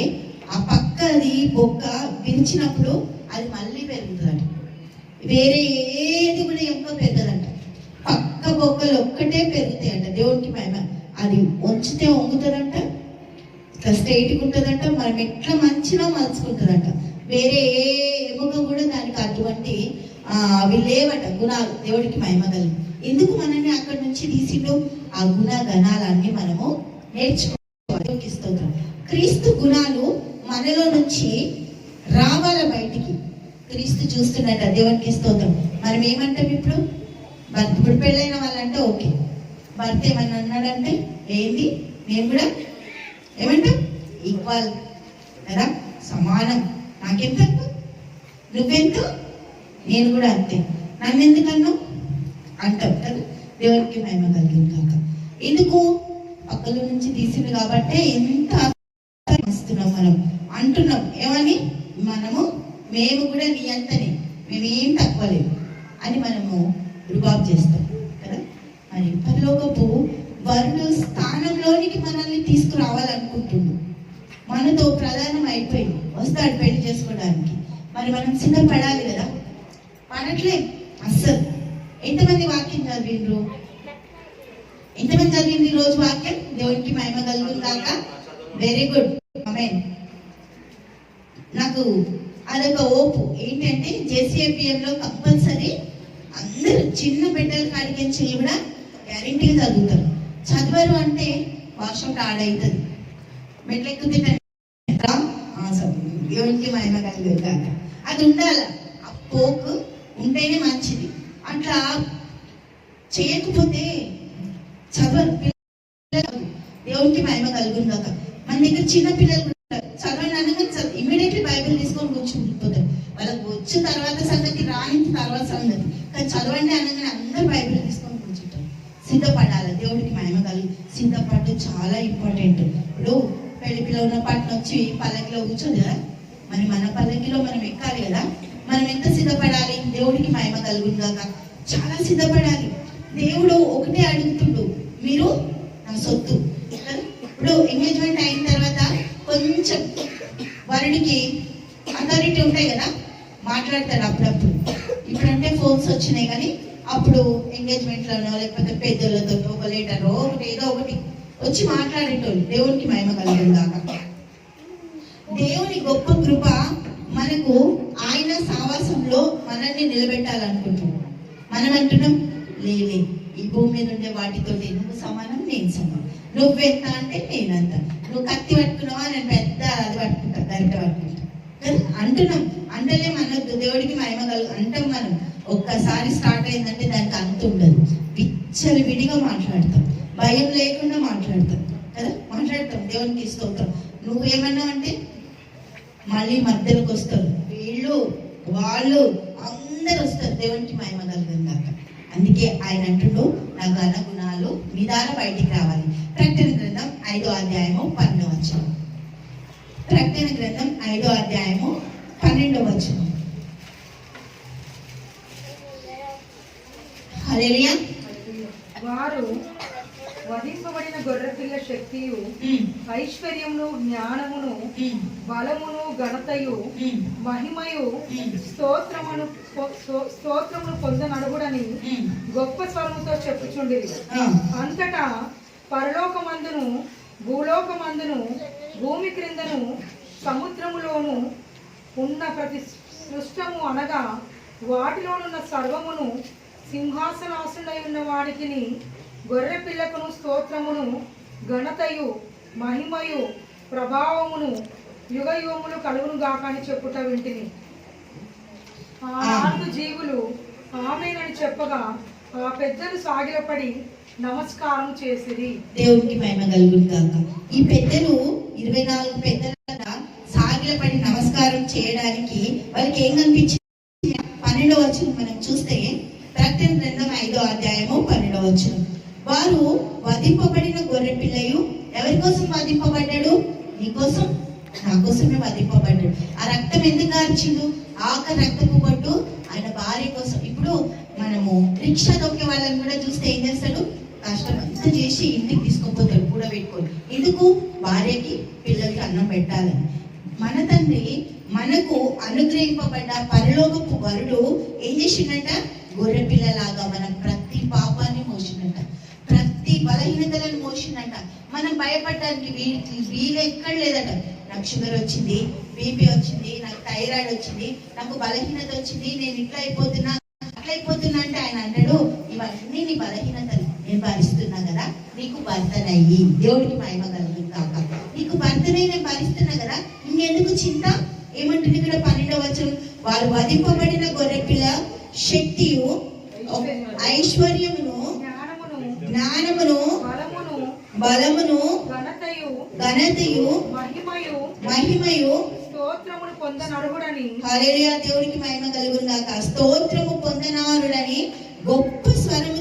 అంటే ఆ పక్కది బొక్క పిలిచినప్పుడు అది మళ్ళీ పెరుగుతుందట. వేరే ఏది కూడా ఎక్కువ పెద్దదంట పక్క బొక్కలు ఒక్కటే పెరుగుతాయంట. దేవుడికి మహిమ. అది ఉంచితే వంగుతుందంట ఇట్లా స్ట్రైట్గా ఉంటుందంట మనం ఎట్లా మంచిగా మలుచుకుంటుందంట. వేరే ఏ ఎముక కూడా దానికి అటువంటి అవి లేవట. గుణాలు దేవుడికి మహిమగలం ఎందుకు మనమే అక్కడి నుంచి తీసిండు? ఆ గుణ గణాలన్నీ మనము నేర్చుకో గుణాలు మనలో నుంచి రావాల బయటికి? క్రీస్తు చూస్తున్నట్ట దేవునికి స్తోత్రం. మనం ఏమంటాం ఇప్పుడు? భర్త ఇప్పుడు పెళ్ళైన వాళ్ళంటే ఓకే. భర్త ఏమన్నా అన్నాడంటే ఏంది? మేము కూడా ఏమంటాం? ఈక్వల్ కదా? సమానం. నాకెంత హక్కు? నువ్వెంత? నేను కూడా అంతే. నన్ను ఎందుకన్నావు అంటాం కదా? దేవునికి మహిమ కలిగింది కాక. ఎందుకు? పక్కల నుంచి తీసింది కాబట్టి ఎంత ఇస్తున్నాం మనం అంటున్నాం. ఏమని? మనము మేము కూడా నీ అంతనే మేమేం తక్కువలేము అని మనము రుబాబ్ చేస్తాం. కదా? మరి పరలోకపు వరుడు స్థానంలోనికి మనల్ని తీసుకురావాలనుకుంటున్నాం మనతో ప్రధానం అయిపోయింది. వస్తాడు పెళ్ళి చేసుకోవడానికి. మరి మనం సిద్ధపడాలి కదా? పడట్లే. అస్సలు. ఎంతమంది వాక్యం చదివిండ్రు? ఎంతమంది చదివింది ఈరోజు రోజు వాక్యం? దేవునికి మహిమ కలుగును కాక వెరీ గుడ్ నాకు అదొక ఓపు. ఏంటంటే JCAPM లో కంపల్సరీ అందరూ చిన్న బిడ్డలు కాడికించి కూడా గ్యారెంటీగా చదువుతారు చదవరు అంటే వర్షం ఆడవుతుంది మెట్లెక్కుతుంటే దేవునికి మహిమ కలిగి కాక అది ఉండాల? ఆ పోకు ఉంటేనే మంచిది. అట్లా చేయకపోతే చదవరు దేవునికి మహిమ కలుగును మన దగ్గర చిన్న పిల్లలు ఉంటారు. చదవండి అనగా ఇమీడియట్లీ బైబిల్ తీసుకొని కూర్చుండిపోతారు వాళ్ళకి వచ్చిన తర్వాత సంగతి రాని తర్వాత సంగతి. కానీ చదవండి అనగానే అందరూ బైబిల్ తీసుకొని కూర్చుంటారు. సిద్ధపడాలి. దేవుడికి మహిమ కలిగి. సిద్ధపడటం చాలా ఇంపార్టెంట్ ఇప్పుడు పెళ్ళి పిల్ల ఉన్న పాటను వచ్చి పల్లకిలో కూర్చోదు కదా? మరి మన పల్లకిలో మనం ఎక్కాలి కదా? మనం ఎంత సిద్ధపడాలి? దేవుడికి మహిమ కలుగుందాక చాలా సిద్ధపడాలి. దేవుడు ఒకటే అడుగుతుండు. మీరు నా సొత్తు. ఇప్పుడు ఎంగేజ్మెంట్ అయిన తర్వాత కొంచెం వరుడికి అథారిటీ ఉంటాయి కదా మాట్లాడతారు అప్పుడప్పుడు. ఇప్పుడంటే ఫోన్స్ వచ్చినాయి కానీ అప్పుడు ఎంగేజ్మెంట్లోనో లేకపోతే పెద్దలతో ఒక లేటరో ఒకటి ఏదో ఒకటి వచ్చి మాట్లాడేటోళ్ళు. దేవునికి మహిమ కలిగింది దాకా దేవుని గొప్ప కృప మనకు ఆయన సావాసంలో మనల్ని నిలబెట్టాలనుకుంటున్నాం. మనం అంటున్నాం లేలే భూమి మీద ఉండే వాటితో నువ్వు సమానం నేను సమానం. నువ్వెంత అంటే నేనంత. నువ్వు కత్తి పట్టుకున్నావా నేను పెద్ద అది పట్టుకుంటా గరిట పట్టుకుంటా. అంటున్నాం. అంటలే మనకు దేవుడికి మహిమ కలు అంటాం మనం. ఒక్కసారి స్టార్ట్ అయిందంటే దానికి అంత ఉండదు. విచ్చలు విడిగా మాట్లాడతాం. భయం లేకుండా మాట్లాడతాం. కదా? మాట్లాడతాం. దేవునికి స్తోత్రం. నువ్వేమన్నావు అంటే మళ్ళీ మధ్యలోకి వస్తారు. వీళ్ళు వాళ్ళు అందరు వస్తారు. దేవునికి మహిమ కలిగిన దాకా. అందుకే ఆయన అంటుండు నా ఘన గుణాలు మీ ద్వారా బయటికి రావాలి. ప్రకటన గ్రంథం ఐదో అధ్యాయము పన్నెండు వచనం. ప్రకటన గ్రంథం ఐదో అధ్యాయము పన్నెండు వచనం. వారు వధింపబడిన గొర్రెపిల్ల శక్తియు ఐశ్వర్యమును జ్ఞానమును బలమును ఘనతయు మహిమయు స్తోత్రమును స్తో- స్తో- స్తోత్రమును పొందనడుగుడని. గొప్ప స్వరముతో చెప్పుచుండిరి. ఆ, అంతటా పరలోకమందును భూలోకమందును భూమి క్రిందను సముద్రములోను ఉన్న ప్రతి సృష్టము అనగా వాటిలోనున్న సర్వమును సింహాసనాసుడై ఉన్న వాడికిని గొర్రె పిల్లకును స్తోత్రమును ఘనతయు మహిమయు ప్రభావమును యుగ యుగములు కలుగును గాక అని చెప్పుట వింటిని ఆ నాలుగు జీవులు ఆమెనని చెప్పగా ఆ పెద్దలు సాగిలపడి నమస్కారం చేసిరి. దేవునికి మహిమ కలుగును కాక ఈ పెద్దలు ఇరవై నాలుగు పెద్దల సాగిలపడి నమస్కారం చేయడానికి వాళ్ళకి ఏం కనిపించింది? పన్నెండవ వచ్చిన మనం చూస్తే ప్రకటన గ్రంథం ఐదో అధ్యాయము పన్నెండవ వచ్చిన వారు వధింపబడిన గొర్రె పిల్లయు ఎవరి కోసం వధింపబడ్డాడు? నీ కోసం. నా కోసమే వధింపబడ్డాడు. ఆ రక్తం ఎందుకు కార్చిండు ఆక రక్తపు పట్టు ఆయన భార్య కోసం. ఇప్పుడు మనము రిక్షా తొక్కే వాళ్ళని కూడా చూస్తే ఏం చేస్తాడు? కష్టం అంతా చేసి ఇంటికి తీసుకుపోతాడు కూడబెట్టుకొని. ఎందుకు? భార్యకి పిల్లలకి అన్నం పెట్టాలని. మన తండ్రి మనకు అనుగ్రహింపబడ్డ పరలోకపు వరుడు ఏం చేసిండట? గొర్రె పిల్లలాగా మనం ప్రతి పాపాన్ని మోసిండట ప్రతి బలహీనతలను మోసిండట మనం భయపడడానికి వీటి వీలు ఎక్కడ లేదట. నాకు షుగర్ వచ్చింది బీపీ వచ్చింది నాకు థైరాయిడ్ వచ్చింది నాకు బలహీనత వచ్చింది నేను ఇట్లా అయిపోతున్నా అట్లా అయిపోతున్నా అంటే ఆయన అన్నాడు ఇవన్నీ నీ బలహీనతలు నేను భరిస్తున్నా కదా నీకు భర్తనయ్యి దేవుడికి మహిమ కలుగుతుంది కాక నీకు భర్తనై నేను భరిస్తున్నా కదా ఇంకెందుకు చింత? ఏమంటుంది ఇక్కడ పన్నెండవ వచనం? వారు వధింపబడిన గొర్రెపిల్ల శక్తియు ఐశ్వర్యమును జ్ఞానమును జ్ఞానమును బలమును ఘనతయు ఘనతయు మహిమయు మహిమయు. స్తోత్రమును పొందనడుగుడని. హల్లెలూయా దేవుడికి మహిమ కలుగును గాక స్తోత్రము పొందనారుడని గొప్ప స్వరము